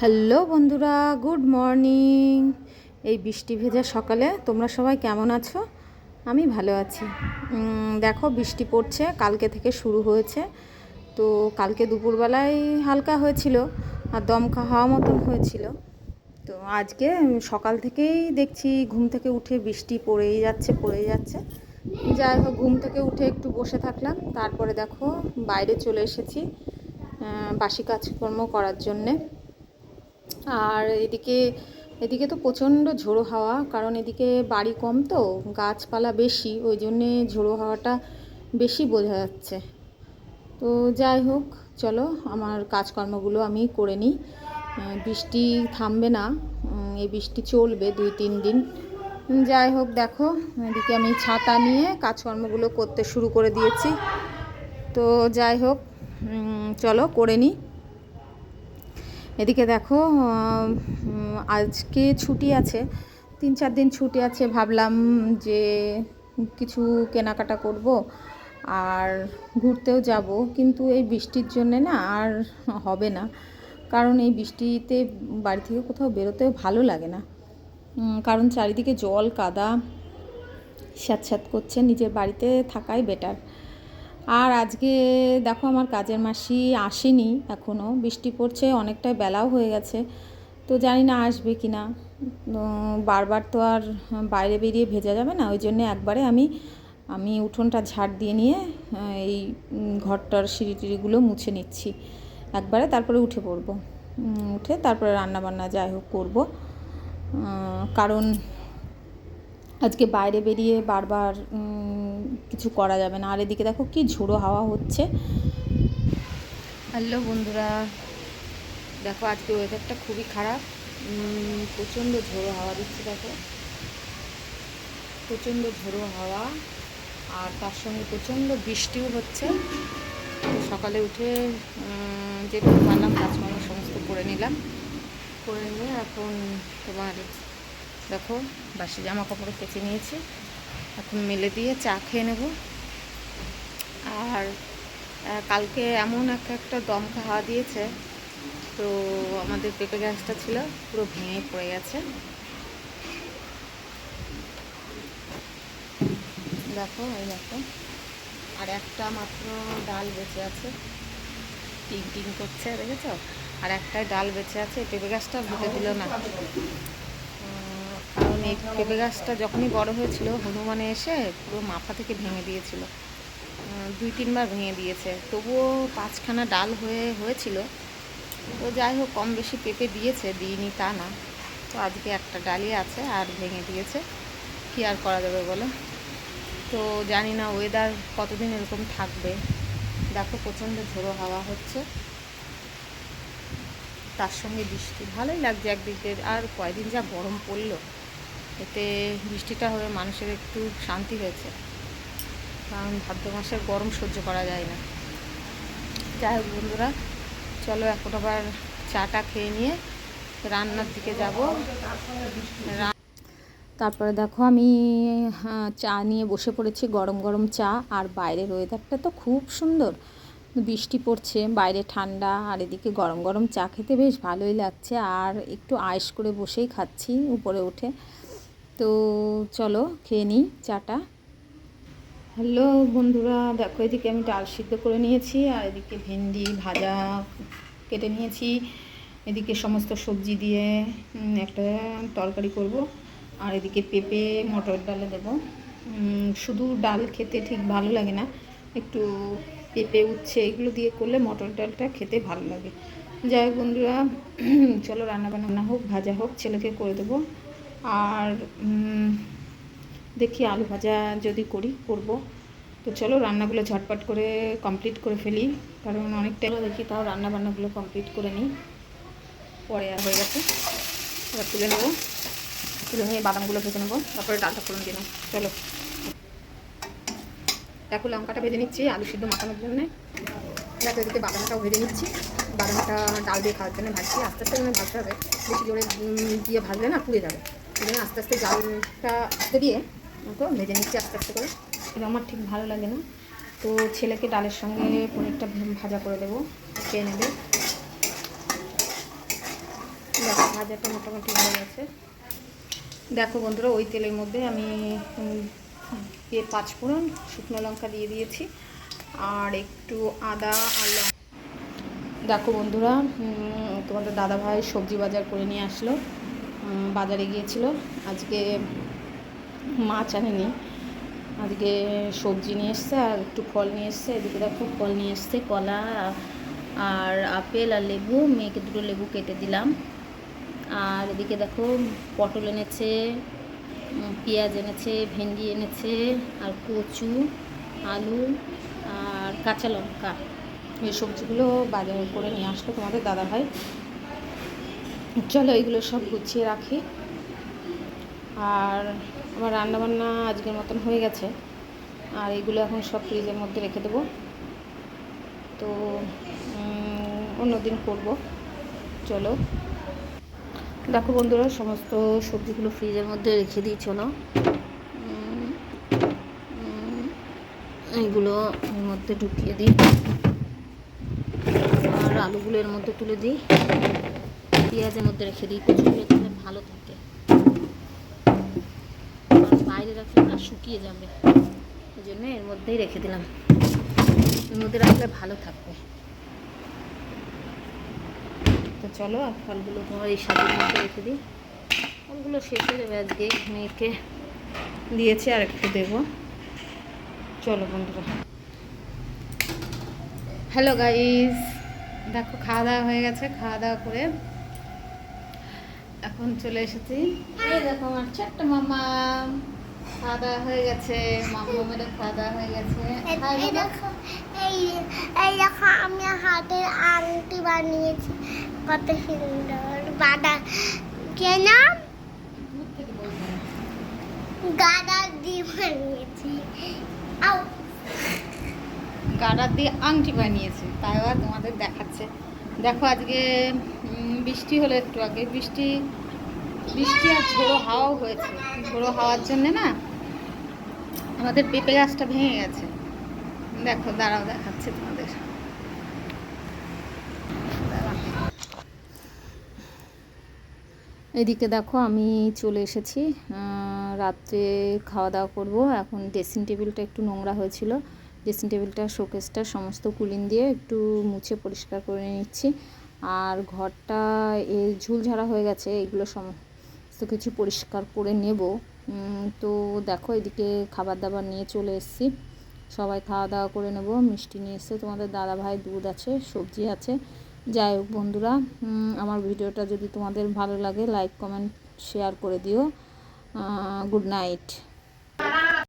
Hello বন্ধুরা, good morning. এই বৃষ্টি ভেজা সকালে, তোমরা সবাই কেমন আছো? আমি ভালো আছি। দেখো, বৃষ্টি পড়ছে, কালকে থেকে শুরু হয়েছে। তো কালকে দুপুরবেলায় হালকা হয়েছিল, আর দমকা হাওয়া মতন হয়েছিল। তো আজকে সকাল থেকেই দেখছি ঘুম থেকে উঠে বৃষ্টি পড়েই যাচ্ছে পড়েই যাচ্ছে। যাই হোক, ঘুম থেকে উঠে একটু বসে থাকলাম। তারপরে দেখো, বাইরে চলে এসেছি বাসি কাজকর্ম করার জন্যে। আর এদিকে এদিকে তো প্রচণ্ড ঝোড়ো হাওয়া, কারণ এদিকে বাড়ি কম তো, গাছপালা বেশি, ওই জন্যে ঝোড়ো হাওয়াটা বেশি বোঝা যাচ্ছে। তো যাই হোক, চলো আমার কাজকর্মগুলো আমি করে নিই। বৃষ্টি থামবে না এই বৃষ্টি চলবে দুই তিন দিন। যাই হোক, দেখো, এদিকে আমি ছাতা নিয়ে কাজকর্মগুলো করতে শুরু করে দিয়েছি। তো যাই হোক চলো করে নিই। এদিকে দেখো আজকে ছুটি আছে, তিন চার দিন ছুটি আছে, ভাবলাম যে কিছু কেনাকাটা করব আর ঘুরতেও যাব, কিন্তু এই বৃষ্টির জন্যে না আর হবে না, কারণ এই বৃষ্টিতে বাড়ি থেকে কোথাও বেরোতেও ভালো লাগে না। কারণ চারিদিকে জল, কাদা, স্যাঁতস্যাঁত করছে, নিজের বাড়িতে থাকাই বেটার আর আজকে দেখো আমার কাজের মাসি আসেনি এখনও বৃষ্টি পড়ছে অনেকটাই বেলাও হয়ে গেছে। তো জানি না আসবে কি না। বারবার তো আর বাইরে বেরিয়ে ভেজা যাবে না, ওই জন্য একবারে আমি আমি উঠোনটা ঝাড় দিয়ে নিয়ে এই ঘরটার সিঁড়ি টিড়িগুলো মুছে নিচ্ছি। একবারে তারপরে উঠে পড়ব। উঠে তারপরে রান্নাবান্না যাই হোক করব। কারণ আজকে বাইরে বেরিয়ে বারবার কিছু করা যাবে না। আর এদিকে দেখো কি ঝোড়ো হাওয়া হচ্ছে। হ্যালো বন্ধুরা, দেখো আজকে ওয়েদারটা খুবই খারাপ। প্রচণ্ড ঝোড়ো হাওয়া দিচ্ছে দেখো। প্রচণ্ড ঝোড়ো হাওয়া, আর তার সঙ্গে প্রচণ্ড বৃষ্টিও হচ্ছে। সকালে উঠে যেটুকু পারলাম, কাজকর্ম সমস্ত করে নিলাম। করে নিয়ে এখন তোমার দেখো, বাসি জামা কাপড় কেচে নিয়েছি। এখন মেলে দিয়ে চা খেয়ে নেব। আর কালকে এমন এক একটা দম খাওয়া দিয়েছে, তো আমাদের পেঁপে গাছটা ছিল, পুরো ভেঙে পড়ে গেছে। দেখো, এই দেখো। আর একটা মাত্র ডাল বেঁচে আছে। টিং টিং করছে, দেখেছ? আর একটাই ডাল বেঁচে আছে পেঁপে গাছটা হতে দিল না। এই পেঁপে গাছটা যখনই বড় হয়েছিল, হনুমানে এসে পুরো মাথা থেকে ভেঙে দিয়েছিল। দুই তিনবার ভেঙে দিয়েছে। তবুও পাঁচখানা ডাল হয়ে, হয়েছিল। তো যাই হোক, কম বেশি পেঁপে দিয়েছে, দিইনি তা না। তো আজকে একটা ডালই আছে আর ভেঙে দিয়েছে। কী আর করা যাবে বলো? তো জানি না ওয়েদার কতদিন এরকম থাকবে। দেখো, প্রচণ্ড ঝোড়ো হাওয়া হচ্ছে। তার সঙ্গে বৃষ্টি, ভালোই লাগছে একদিক। দিয়ে আর কয়দিন যা গরম পড়ল। এতে বৃষ্টিটা হয়ে মানুষের একটু শান্তি হয়েছে। কারণ ভাদ্র মাসের গরম সহ্য করা যায় না। যাই হোক বন্ধুরা চলো এখন আবার চাটা খেয়ে নিয়ে রান্নার দিকে যাব। তারপরে দেখো আমি হ্যাঁ, চা নিয়ে বসে পড়েছি গরম গরম চা। আর বাইরের ওয়েদারটা তো খুব সুন্দর। বৃষ্টি পড়ছে বাইরে ঠান্ডা আর এদিকে গরম গরম চা খেতে বেশ ভালোই লাগছে। আর একটু আয়েস করে বসেই খাচ্ছি উপরে উঠে। তো চলো খেয়ে নিই চাটা। হ্যালো বন্ধুরা, দেখো এদিকে আমি ডাল সিদ্ধ করে নিয়েছি আর এদিকে ভেন্ডি ভাজা কেটে নিয়েছি। এদিকে সমস্ত সবজি দিয়ে একটা তরকারি করব আর এদিকে পেঁপে, মটর ডালে দেবো। শুধু ডাল খেতে ঠিক ভালো লাগে না, একটু পেঁপে, উচ্ছে এগুলো দিয়ে করলে মটর ডালটা খেতে ভালো লাগে। যাই হোক বন্ধুরা চলো রান্না বান্না হোক, ভাজা হোক, ছেলেকে করে দেবো। আর দেখি আলু ভাজা যদি করি, করব। তো চলো রান্নাগুলো ঝটপট করে কমপ্লিট করে ফেলি, কারণ অনেকটা দেখি তাও রান্না বান্নাগুলো কমপ্লিট করে নিই। পরে আর হয়ে গেছে। এবার তুলে নেব। তুলে নিয়ে বাদামগুলো ভেজে নেব। তারপরে ডালটা ফোড়ন দিয়ে চলো। দেখো লঙ্কাটা ভেজে নিচ্ছি, আলু সিদ্ধ মাখানোর জন্য। দেখো এদিকে বাদামটাও ভেজে নিচ্ছি। বাদামটা ডাল দিয়ে খাওয়ার জন্য ভাজছি। আস্তে আস্তে মানে ভাজতে হবে। বেশি জোরে দিয়ে ভাজলে না পুড়ে যাবে। আস্তে আস্তে জালটা আস্তে দিয়ে তো ভেজে নিচ্ছি আস্তে আস্তে করে। এটা আমার ঠিক ভালো লাগে না। তো ছেলেকে ডালের সঙ্গে পনিরটা ভাজা করে দেবো খেয়ে নেবে। দেখো ভাজাটা মোটামুটি হয়ে গেছে। দেখো বন্ধুরা ওই তেলের মধ্যে আমি উম, ইয়ে পাঁচ ফোড়ন শুকনো লঙ্কা দিয়ে দিয়েছি আর একটু আদা আর দেখো বন্ধুরা তোমাদের দাদা ভাই সবজি বাজার করে নিয়ে আসলো। বাজারে গিয়েছিল। আজকে মাছ আনেনি। আজকে সবজি নিয়ে এসছে আর একটু ফল নিয়ে এসছে। এদিকে দেখো, ফল নিয়ে এসছে, কলা আর আপেল আর লেবু। মেয়েকে দুটো লেবু কেটে দিলাম। আর এদিকে দেখো, পটল এনেছে পেঁয়াজ এনেছে, ভেন্ডি এনেছে, আর কচু, আলু আর কাঁচা লঙ্কা। এই সবজিগুলো বাজারে করে নিয়ে আসলো তোমাদের দাদা ভাই চলো এইগুলো সব গুছিয়ে রাখি। আর আমার রান্নাবান্না আজকের মতন হয়ে গেছে। আর এগুলো এখন সব ফ্রিজের মধ্যে রেখে দেবো। তো অন্য দিন করব। চলো। দেখো বন্ধুরা, সমস্ত সবজিগুলো ফ্রিজের মধ্যে রেখে দিই, চলো। এইগুলো মধ্যে ঢুকিয়ে দিই। আর আলুগুলো এর মধ্যে তুলে দিই। পেঁয়াজের মধ্যে রেখে দিই কচুগুলো তাহলে ভালো থাকে। বাইরে রাখলে না শুকিয়ে যাবে। ওই জন্য এর মধ্যেই রেখে দিলাম। এর মধ্যে রাখলে ভালো থাকবে। তো চলো, আর ফলগুলো তোমার এই সাজের মধ্যে রেখে দিই। ফলগুলো শেষ হয়ে যাবে আজকে, মেয়েকে দিয়েছি আর একটু দেবো। চলো বন্ধুরা। হ্যালো গাইস, দেখো খাওয়া দাওয়া হয়ে গেছে, খাওয়া দাওয়া করে এখন চলে এসেছি। এই দেখো আমার ছোট্ট মামা খাওয়া দাওয়া হয়ে গেছে। মামামেরও খাওয়া দাওয়া হয়ে গেছে। এই। দেখো এই এই দেখো আমি হাতের আংটি বানিয়েছি। কত সুন্দর বাদা। কেন। গাদা দিয়ে বানিয়েছি। আও গাডার দিয়ে আংটি বানিয়েছে। তাই আবার তোমাদের দেখাচ্ছে। দেখো আজকে বৃষ্টি হলো একটু আগে। বৃষ্টি বৃষ্টি আর ঝোড়ো হাওয়াও হয়েছে। ঝোড়ো হাওয়ার জন্যে না আমাদের পেঁপে গাছটা ভেঙে গেছে। দেখো, দাঁড়াও, দেখাচ্ছে তোমাদের। এদিকে দেখো, আমি চলে এসেছি। রাত্রে খাওয়া দাওয়া করব। এখন ড্রেসিং টেবিলটা একটু নোংরা হয়েছিল। ড্রেসিং টেবিলটা, শোকেসটা, সমস্ত কুলিন দিয়ে একটু মুছে পরিষ্কার করে নিচ্ছি। আর ঘরটা এ ঝুলঝাড়া হয়ে গেছে, এগুলো সমস্ত কিছু পরিষ্কার করে নেব। তো দেখো, এদিকে খাবার দাবার নিয়ে চলে এসেছি। সবাই খাওয়া দাওয়া করে নেব, মিষ্টি নিয়ে এসছে। তোমাদের দাদা ভাই দুধ আছে, সবজি আছে। যাই হোক বন্ধুরা আমার ভিডিওটা যদি তোমাদের ভালো লাগে লাইক কমেন্ট শেয়ার করে দিও। Good night